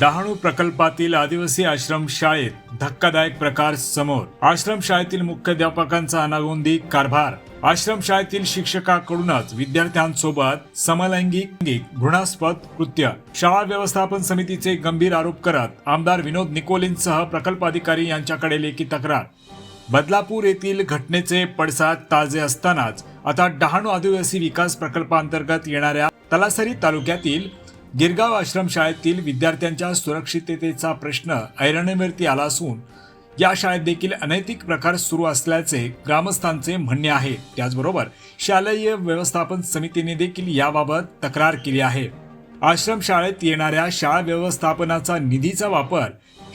डहाणू प्रकल्पातील आदिवासी आश्रम शाळेत धक्कादायक प्रकार समोर. आश्रम शाळेतील मुख्याध्यापकांचा अनागोंदी कारभार. आश्रम शाळेतील शिक्षकाकडूनच विद्यार्थ्यांसोबत समलैंगिक घृणास्पद कृत्य. शाळा व्यवस्थापन समितीचे गंभीर आरोप करत आमदार विनोद निकोलेंसह प्रकल्प अधिकारी यांच्याकडे लेखी तक्रार. बदलापूर येथील घटनेचे पडसाद ताजे असतानाच आता डहाणू आदिवासी विकास प्रकल्पांतर्गत येणाऱ्या तलासरी तालुक्यातील गिरगाव आश्रमशाळेतील विद्यार्थ्यांच्या सुरक्षिततेचा प्रश्न ऐरणीवरती आला असून या शाळेत देखील अनैतिक प्रकार सुरू असल्याचे ग्रामस्थांचे म्हणणे आहे. त्याचबरोबर शालेय व्यवस्थापन समितीने देखील याबाबत तक्रार केली आहे. आश्रमशाळेत येणाऱ्या शाळा व्यवस्थापनाचा निधीचा वापर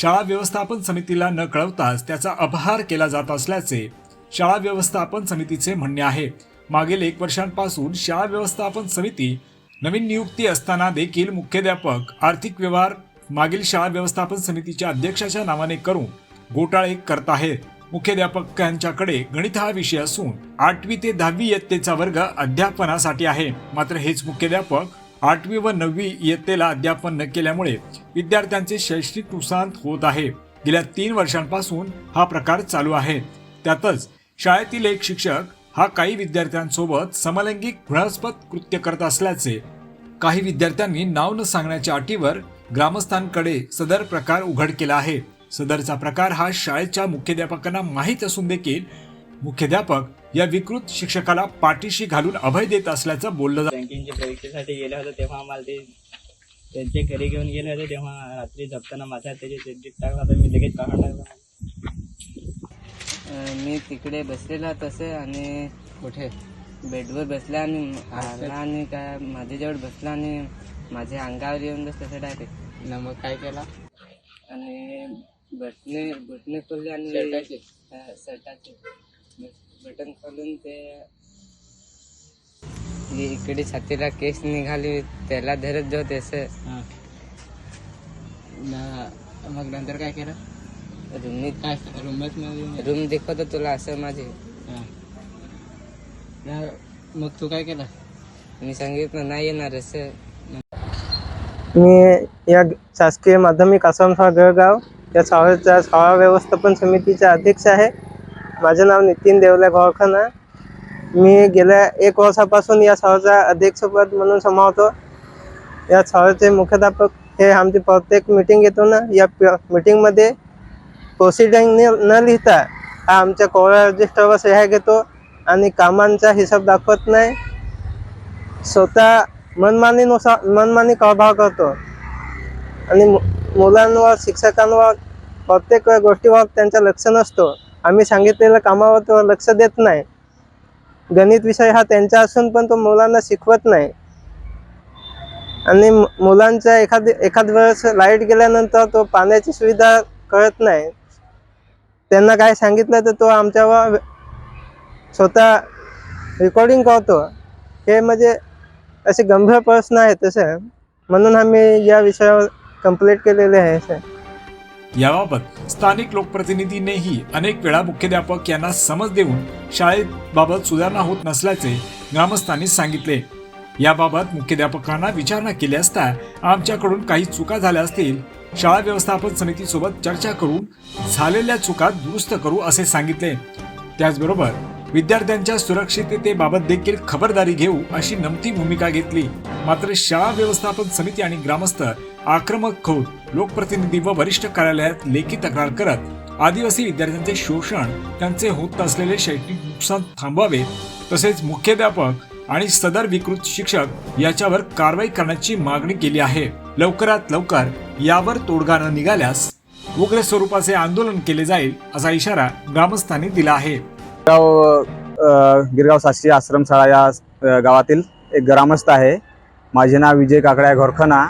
शाळा व्यवस्थापन समितीला न कळवताच त्याचा अपहार केला जात असल्याचे शाळा व्यवस्थापन समितीचे म्हणणे आहे. मागील एक वर्षांपासून शाळा व्यवस्थापन समिती नवीन नियुक्ती असताना देखील मुख्याध्यापक आर्थिक व्यवहार मागील शाळा व्यवस्थापन समितीच्या अध्यक्षाच्या नावाने करून घोटाळे करत आहेत. मुख्याध्यापकांच्याकडे गणित हा विषय असून आठवी ते दहावी इयत्तेचा वर्ग अध्यापनासाठी आहे. मात्र हेच मुख्याध्यापक आठवी व नववी इयत्तेला अध्यापन न केल्यामुळे विद्यार्थ्यांचे शैक्षणिक नुकसान होत आहे. गेल्या तीन वर्षांपासून हा प्रकार चालू आहे. त्यातच शाळेतील एक शिक्षक हा काही विद्यार्थ्यांसोबत समलैंगिक घृणास्पद कृत्य करत असल्याचे काही विद्यार्थ्यांनी नाव न सांगण्याच्या अटीवर ग्रामस्थांकडे सदर प्रकार उघड केला आहे सदरचा प्रकार हा शाळेच्या मुख्याध्यापकांना माहीत असून देखील मुख्याध्यापक या विकृत शिक्षकाला पाठीशी घालून अभय देत असल्याचं बोललं जातं बँकिंगच्या परीक्षेसाठी गेलं होतं तेव्हा आम्हाला ते त्यांच्या घरी घेऊन गेले होते तेव्हा रात्री झपताना माझा त्याचे टाकला तर मी लगेच काढून टाकला मी तिकडे बसलेला तसे आणि कुठे? बेडवर बसला आणि आला आणि काय माझ्याजवळ बसला आणि माझ्या अंगावर येऊन बस तसं डायरेक्ट ना मग काय केला? आणि बटणे बटणे खोलले आणि ब- बटन खोलून ते इकडे छातीला केस निघाली त्याला धरत जाऊ तसं मग नंतर काय केलं? रूमनी काय रूमच रूम दाखवतो तुला असं माझे. हा. ना मग तू काय केलं? मी सांगितलं नाही येणार असं. मी या शासकीय माध्यमिक आश्रमशाळा गळगाव या शाळेच्या शाळा व्यवस्थापन समितीचा अध्यक्ष आहे. माझं नाव नितीन देवले घोळखाना मी गेल्या एक वर्षापासून या शाळेचा अध्यक्षपद म्हणून सांभाळतो या शाळेचे मुख्याध्यापक हे आमची प्रत्येक मीटिंग येतो ना या मीटिंगमध्ये प्रोसिडिंग न लिहिता हा आमच्या कोवळ्या रजिस्टरवर सह्या घेतो आणि कामांचा हिसाब दाखवत नाही. स्वतः मनमानीनुसार मनमानी कारभार करतो. आणि मु- मुलांवर शिक्षकांवर प्रत्येक गोष्टीवर त्यांचं लक्ष नसतो. आम्ही सांगितलेल्या कामावर तो लक्ष देत नाही. गणित विषय हा त्यांचा असून पण तो मुलांना शिकवत नाही. आणि मु- मुलांच्या एखाद एखाद वेळेस लाइट गेल्यानंतर तो पाण्याची सुविधा कळत नाही. त्यांना काय सांगितलं तर तो आमच्यावर स्वतः रेकॉर्डिंग करतो. हे म्हणजे असे गंभीर प्रश्न आहेत तसे म्हणून आम्ही या विषयावर कंप्लीट केलेले आहे सर याबाबत स्थानिक लोकप्रतिनिधींनीही अनेक वेळा मुख्याध्यापक यांना समज देऊन शाळेबाबत सुधारणा होत नसल्याचे ग्रामस्थांनी सांगितले. याबाबत मुख्याध्यापकांना विचारणा केली असता आमच्याकडून काही चुका झाल्या असतील शाळा व्यवस्थापन समितीसोबत चर्चा करून झालेल्या चुका दुरुस्त करू असे सांगितले. त्याचबरोबर विद्यार्थ्यांच्या सुरक्षिततेबाबत देखील खबरदारी घेऊ अशी नमती भूमिका घेतली. मात्र शाळा व्यवस्थापन समिती आणि ग्रामस्थ आक्रमक होत लोकप्रतिनिधी व वरिष्ठ कार्यालयात लेखी तक्रार करत आदिवासी विद्यार्थ्यांचे शोषण त्यांचे होत असलेले शैक्षणिक नुकसान थांबवावे तसेच मुख्याध्यापक आणि सदर विकृत शिक्षक याच्यावर कारवाई करण्याची मागणी केली आहे. लवकरात लवकर यावर तोडगा न निघाल्यास उग्र स्वरूपाचे आंदोलन केले जाईल असा इशारा ग्रामस्थांनी दिला आहे. गिरगाव गिरगाव शासकीय आश्रमशाळा या गावातील एक ग्रामस्थ आहे. माझे नाव विजय काकड्या घोरखना.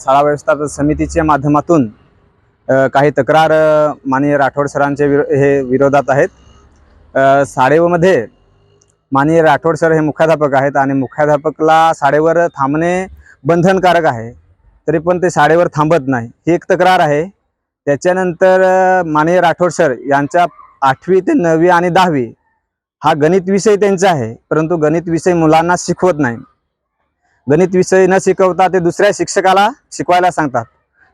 शाळा व्यवस्थापन समितीच्या माध्यमातून काही तक्रार माननीय राठोड सरांचे विरो हे विरोधात आहेत. साडेवमध्ये शाळेमध्ये माननीय राठोड सर हे मुख्याध्यापक आहेत आणि मुख्याध्यापकला शाळेवर थांबणे बंधनकारक आहे. तरी पण ते शाळेवर थांबत नाही. ही एक तक्रार आहे. त्याच्यानंतर अ, माननीय राठोड सर यांच्या आठवी ते नववी आणि दहावी हा गणित विषय त्यांचा आहे. परंतु गणित विषय मुलांना शिकवत नाही. गणित विषय न शिकवता ते दुसऱ्या शिक्षकाला शिकवायला सांगतात.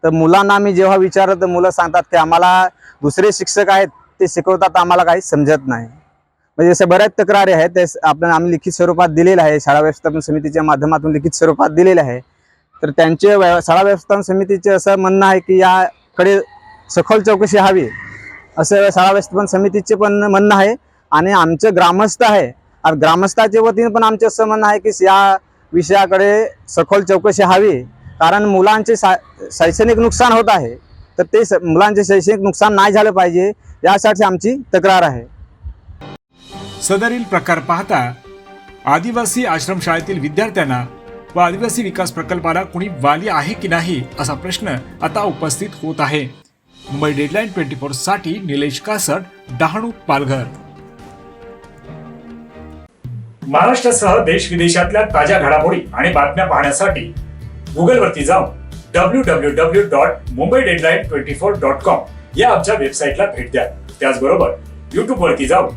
तर मुलांना आम्ही जेव्हा विचारलं तर मुलं सांगतात ते आम्हाला दुसरे शिक्षक आहेत ते शिकवतात आम्हाला काही समजत नाही. म्हणजे अशा बऱ्याच तक्रारी आहेत ते आपण आम्ही लिखित स्वरूपात दिलेलं आहे. शाळा व्यवस्थापन समितीच्या माध्यमातून लिखित स्वरूपात दिलेलं आहे. तर त्यांचे व्य- शाळा व्यवस्थापन समितीचे असं म्हणणं आहे की याकडे सखोल चौकशी हवी. असं शाळा व्यवस्थापन समितीचे पण म्हणणं आहे. आणि आमचं ग्रामस्थ आहे. आणि ग्रामस्थाच्या वतीने पण आमचं असं म्हणणं आहे की या विषयाकडे सखोल चौकशी हवी. कारण मुलांचे शा शैक्षणिक नुकसान होत आहे. तर ते स- मुलांचे शैक्षणिक नुकसान नाही झालं पाहिजे. यासाठी आमची तक्रार आहे. सदरील प्रकार पाहता आदिवासी आश्रमशाळेतील विद्यार्थ्यांना व आदिवासी विकास प्रकल्पाला कुणी वाली आहे की नाही असा प्रश्न आता उपस्थित होत आहे. मुंबई डेडलाईन ट्वेंटी फोरसाठी निलेश कासट डहाणू पालघर. महाराष्ट्रासह देश विदेशातल्या ताज्या घडामोडी आणि बातम्या पाहण्यासाठी गुगलवरती जाऊन W W W dot Mumbai deadline twenty four dot com या आमच्या वेबसाईटला भेट द्या. त्याचबरोबर युट्यूब वरती जाऊन